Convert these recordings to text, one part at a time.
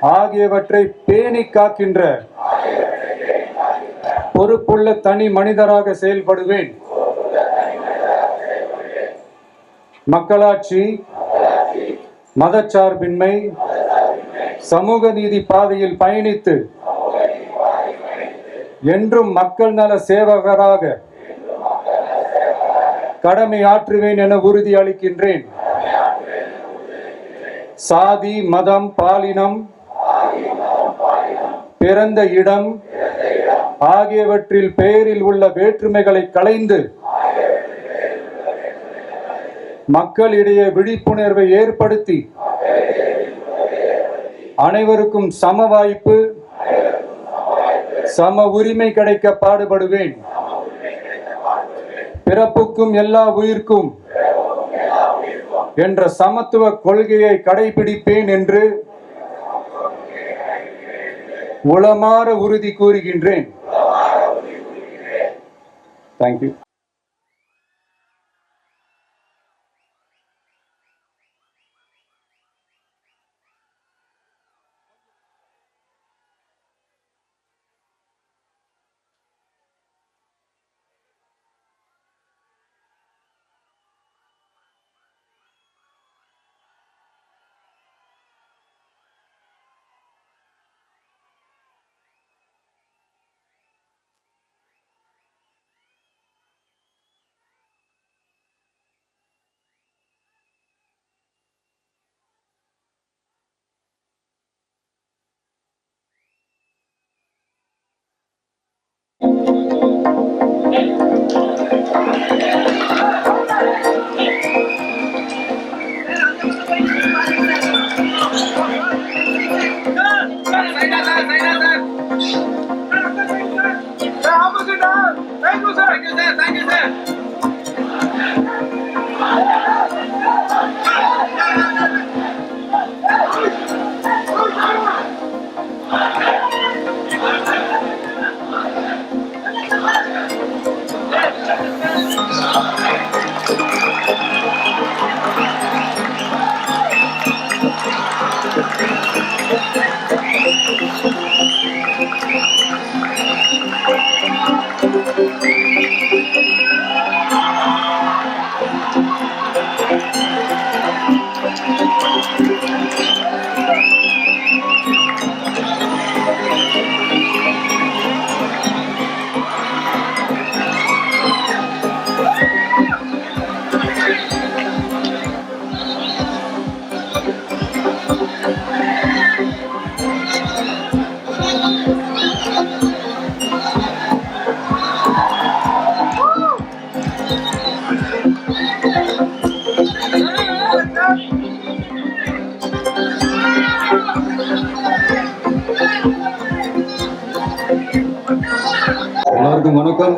ஆகியவற்றை பேணி காக்கின்ற பொறுப்புள்ள தனி மனிதராக செயல்படுவேன். மக்களாட்சி மதச்சார்பின்மை சமூக நீதி பாதையில் பயணித்து என்றும் மக்கள் நல சேவகராக கடமை ஆற்றுவேன் என உறுதி அளிக்கின்றேன். சாதி மதம் பாலினம் பிறந்த இடம் ஆகியவற்றில் பெயரில் உள்ள வேற்றுமைகளை களைந்து மக்களிடையே விழிப்புணர்வை ஏற்படுத்தி அனைவருக்கும் சம வாய்ப்பு சம உரிமை கிடைக்க பாடுபடுவேன். பிறப்புக்கும் எல்லா உயிர்க்கும் என்ற சமத்துவ கொள்கையை கடைபிடிப்பேன் என்று உளமாற உறுதி கூறுகின்றேன். தேங்க்யூ Ага! எல்லாருக்கும் வணக்கம்.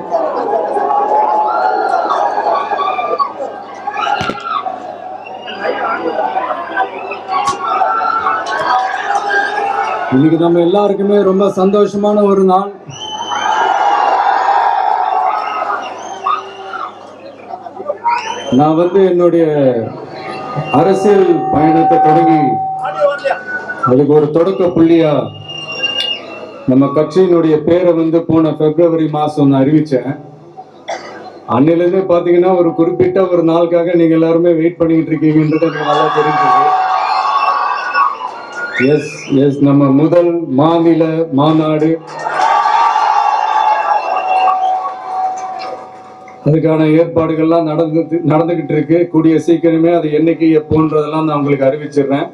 இன்னைக்கு நம்ம எல்லாருக்குமே ரொம்ப சந்தோஷமான ஒரு நாள். நான் வந்து என்னுடைய அரசியல் பயணத்தை தொடங்கி அதுக்கு ஒரு தொடக்க புள்ளியா நம்ம கட்சியினுடைய பேரை வந்து போன பிப்ரவரி மாசம் நான் அறிவிச்சேன். அன்னிலிருந்தே பாத்தீங்கன்னா ஒரு குறிப்பிட்ட ஒரு நாளுக்காக நீங்க எல்லாருமே வெயிட் பண்ணிட்டு இருக்கீங்கன்றது எனக்கு நல்லா தெரிஞ்சது. எஸ் எஸ் நம்ம முதல் மாநில மாநாடு. அதுக்கான ஏற்பாடுகள்லாம் நடந்து நடந்துகிட்டு இருக்கு. கூடிய சீக்கிரமே அது என்னைக்கு எப்போன்றதெல்லாம் நான் உங்களுக்கு அறிவிச்சிடுறேன்.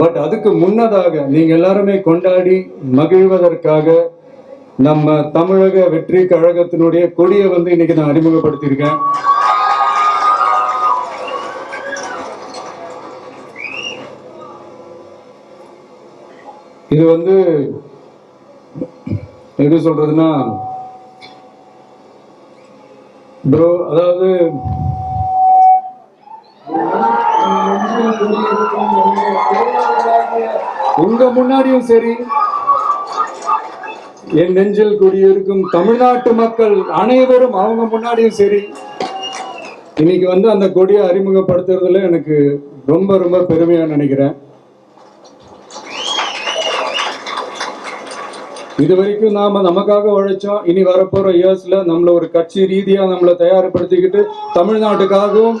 பட் அதுக்கு முன்னதாக நீங்க எல்லாருமே கொண்டாடி மகிழ்வதற்காக நம்ம தமிழக வெற்றி கழகத்தினுடைய கொடியை வந்து இன்னைக்கு நான் அறிமுகப்படுத்தியிருக்கேன். இது வந்து எப்படி சொல்றதுன்னா ப்ரோ அதாவது உங்க முன்னாடியும் சரி. என் நெஞ்சில் குடியிருக்கும் தமிழ்நாட்டு மக்கள் அனைவரும் அவங்க முன்னாடியும் சரி. இன்னைக்கு வந்து அந்த கொடியை அறிமுகப்படுத்துறதுல எனக்கு ரொம்ப ரொம்ப பெருமையா நினைக்கிறேன். இது வரைக்கும் நாம நமக்காக உழைச்சோம். இனி வரப்போற இயர்ஸ்ல நம்மள ஒரு கட்சி ரீதியா நம்மளை தயார்படுத்திக்கிட்டு தமிழ்நாட்டுக்காகவும்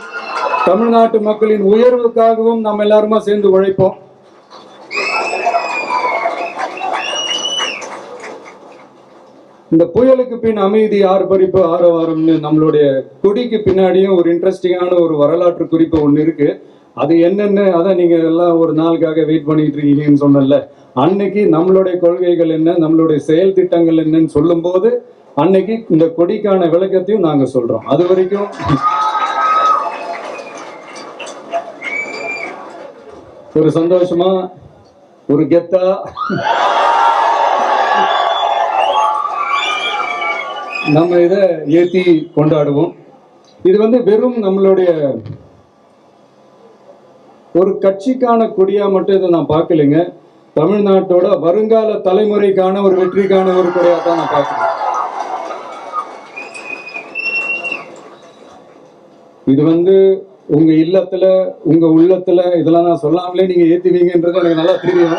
தமிழ்நாட்டு மக்களின் உயர்வுக்காகவும் நம்ம எல்லாருமா சேர்ந்து உழைப்போம். இந்த புயலுக்கு பின் அமைதி ஆர்ப்பரிப்பு ஆரவாரம்னு நம்மளுடைய கொடிக்கு பின்னாடியும் ஒரு இன்ட்ரெஸ்டிங்கான ஒரு வரலாற்று குறிப்பு ஒன்று இருக்கு. அது என்னென்ன அதான் நீங்க எல்லாம் ஒரு நாளுக்காக வெயிட் பண்ணிட்டு இருக்கீங்கன்னு சொன்னல அன்னைக்கு நம்மளுடைய கொள்கைகள் என்ன நம்மளுடைய செயல் திட்டங்கள் என்னன்னு சொல்லும்போது அன்னைக்கு இந்த கொடிக்கான விளக்கத்தையும் நாங்க சொல்றோம். அது வரைக்கும் ஒரு சந்தோஷமா ஒரு கெத்தா. நம்ம இதை ஏற்றி கொண்டாடுவோம். இது வந்து வெறும் நம்மளுடைய ஒரு கட்சிக்கான கொடியா மட்டும் இதை நான் பார்க்கலைங்க. தமிழ்நாட்டோட வருங்கால தலைமுறைக்கான ஒரு வெற்றிக்கான ஒரு கொடியா தான் நான் பார்க்கிறேன். இது வந்து உங்க இல்லத்துல உங்க உள்ளத்துல இதெல்லாம் நான் சொல்லாமலே நீங்க ஏத்துவீங்கன்றது எனக்கு நல்லா தெரியும்.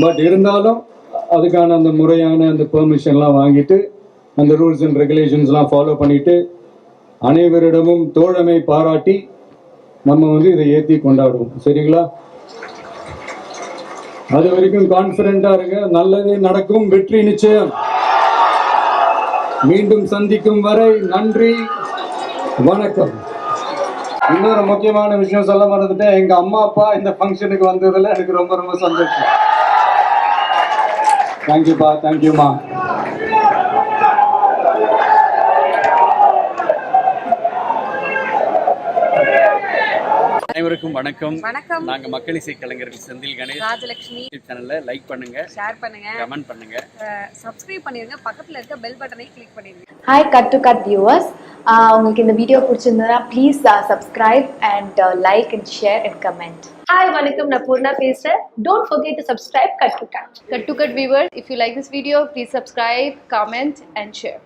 பட் இருந்தாலும் அதுக்கான அந்த முறையான அந்த பெர்மிஷன்லாம் வாங்கிட்டு அந்த ரூல்ஸ் அண்ட் ரெகுலேஷன்ஸ்லாம் ஃபாலோ பண்ணிட்டு அனைவரிடமும் தோழமை பாராட்டி நம்ம வந்து இதை ஏற்றி கொண்டாடுவோம். சரிங்களா? அது வரைக்கும் கான்பிடண்டா இருங்க. நல்லதே நடக்கும். வெற்றி நிச்சயம். மீண்டும் சந்திக்கும் வரை நன்றி. வணக்கம். இன்னொரு முக்கியமான விஷயம் சொல்ல மறந்துட்டேன். எங்க அம்மா அப்பா இந்த ஃபங்க்ஷனுக்கு வந்ததுல எனக்கு ரொம்ப ரொம்ப சந்தோஷம். தேங்க்யூப்பா தேங்க்யூமா அனைவருக்கும் வணக்கம். வணக்கம். நாங்க மக்கள் இசை கலைஞர்கள் செந்தில் கணேஷ். ராஜலட்சுமி யூடியூப் சேனல்ல லைக் பண்ணுங்க. ஷேர் பண்ணுங்க. கமெண்ட் பண்ணுங்க. சப்ஸ்கிரைப் பண்ணிருங்க. பக்கத்துல இருக்க பெல் பட்டனை கிளிக் பண்ணிருங்க. Hi cut to cut viewers உங்களுக்கு இந்த வீடியோ பிடிச்சிருந்ததுன்னா please subscribe and like and share and comment hi வணக்கம். நான் பூர்ணா பேசுறேன். Don't forget to subscribe cut to cut Cut to cut viewers, if you like this video, please subscribe, comment and share.